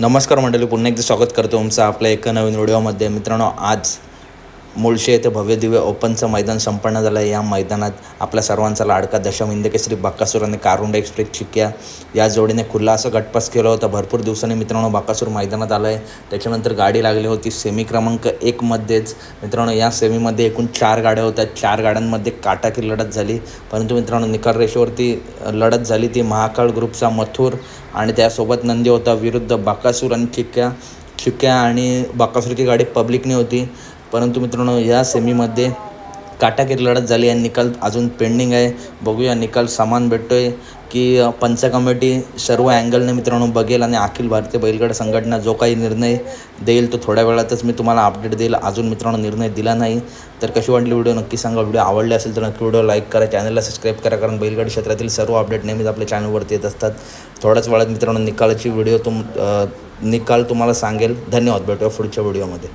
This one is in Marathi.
नमस्कार मंडळी पुन्हा एकदा स्वागत करतो तुमचं आपल्या एका नवीन व्हिडिओमध्ये. मित्रांनो आज मुळशी येथे भव्यदिव्य ओपनचं मैदान संपन्न झालं. आहे या मैदानात आपल्या सर्वांचा लाडका दशम हिंदकेसरी बाकासूर आणि कारुंडे एक्सप्रेस चिक्या. या जोडीने खुल्ला असं गटपास केलं होतं. भरपूर दिवसांनी मित्रांनो बाकासूर मैदानात आलं आहे त्याच्यानंतर गाडी लागली होती. सेमी क्रमांक एकमध्येच मित्रांनो या सेमीमध्ये एकूण चार गाड्या होत्या. चार गाड्यांमध्ये काटाकी लढत झाली. परंतु मित्रांनो निकाल रेषेवरती लढत झाली ती महाकाळ ग्रुपचा मथुर. आणि त्यासोबत नंदी होता. विरुद्ध बाकासूर आणि चिक्क्या चिक्क्या आणि बाकासूरची गाडी पब्लिकने होती. परंतु मित्रांनो या सेमीमध्ये काटाकीर लढत झाली आणि निकाल अजून पेंडिंग आहे. बघूया निकाल समान भेटतो आहे की पंच कमिटी सर्व अँगलने मित्रांनो बघेल आणि अखिल भारतीय बैलगाडा संघटना जो काही निर्णय देईल तो थोड्या वेळातच मी तुम्हाला अपडेट देईल. अजून मित्रांनो निर्णय दिला नाही. तर कशी वाटली व्हिडिओ नक्की सांगा. व्हिडिओ आवडले असेल तर नक्की व्हिडिओ लाईक करा. चॅनलला सबस्क्राईब करा कारण बैलगाडी क्षेत्रातील सर्व अपडेट नेहमीच आपल्या चॅनलवरती येत असतात. थोड्याच वेळात मित्रांनो निकालाची व्हिडिओ तुम निकाल तुम्हाला सांगेल. धन्यवाद. भेटूया पुढच्या व्हिडिओमध्ये